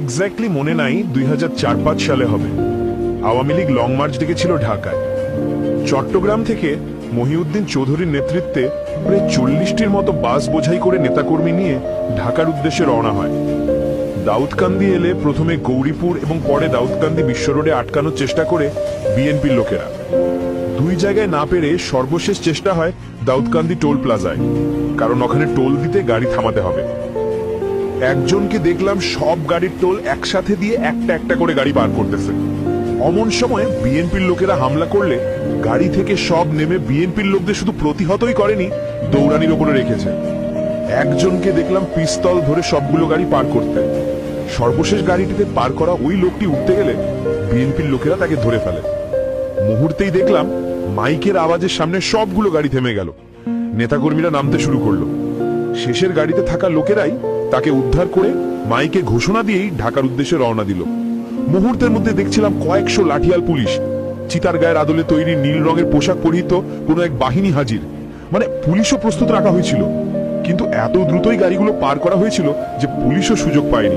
Exactly মনে নাই দুই হাজার চার সালে হবে। আওয়ামী লীগ লং মার্চ ডেকেছিল ঢাকায়। চট্টগ্রাম থেকে মহিউদ্দিন চৌধুরীর নেতৃত্বে প্রায় চল্লিশটির মতো বাস বোঝাই করে নেতাকর্মী নিয়ে ঢাকার উদ্দেশ্যে রওনা হয়। দাউদকান্দি এলে প্রথমে গৌরীপুর এবং পরে দাউদকান্দি বিশ্ব রোডে আটকানোর চেষ্টা করে বিএনপির লোকেরা। দুই জায়গায় না পেরে সর্বশেষ চেষ্টা হয় দাউদকান্দি টোল প্লাজায়, কারণ ওখানে টোল দিতে গাড়ি থামাতে হবে। একজনকে দেখলাম সব গাড়ির টোল একসাথে দিয়ে একটা একটা করে গাড়ি পার করতেছে। অমন সময় বিএনপির লোকেরা হামলা করলে গাড়ি থেকে সব নেমে বিএনপির লোকদের শুধু প্রতিহতই করেনি দৌড়ানির ওপরে রেখেছে। একজনকে দেখলাম পিস্তল ধরে সবগুলো গাড়ি পার করতে। সর্বশেষ গাড়িটিতে পার করা ওই লোকটি উঠতে গেলে বিএনপির লোকেরা তাকে ধরে ফেলে। মুহূর্তেই দেখলাম মাইকের আওয়াজের সামনে সবগুলো গাড়ি থেমে গেল। নেতাকর্মীরা নামতে শুরু করল। শেষের গাড়িতে থাকা লোকেরাই তাকে উদ্ধার করে মাইকে ঘোষণা দিয়েই ঢাকার উদ্দেশ্যে রওনা দিল। মুহূর্তের মধ্যে দেখছিলাম কয়েকশো লাঠিয়াল পুলিশ। চিতার গায়ের আদলে তৈরি নীল রঙের পোশাক পরিহিত কোনো এক বাহিনী হাজির। মানে পুলিশও প্রস্তুত রাখা হয়েছিল। কিন্তু এত দ্রুতই গাড়িগুলো পার করা হয়েছিল যে পুলিশও সুযোগ পায়নি।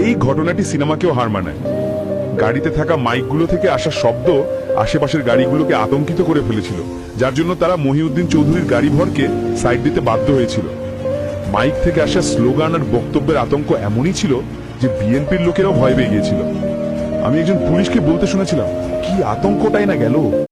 এই ঘটনাটি সিনেমাকেও হার মানায়। গাড়িতে থাকা মাইকগুলো থেকে আসা শব্দ আশেপাশের গাড়িগুলোকে আতঙ্কিত করে ফেলেছিল, যার জন্য তারা মহিউদ্দিন চৌধুরীর গাড়ি ভরকে সাইড দিতে বাধ্য হয়েছিল। মাইক থেকে আসা স্লোগান আর বক্তব্যের আতঙ্ক এমনই ছিল যে বিএনপির লোকেরাও ভয় পেয়ে গিয়েছিল। আমি একজন পুলিশকে বলতে শুনেছিলাম, কি আতঙ্কটাই না গেল?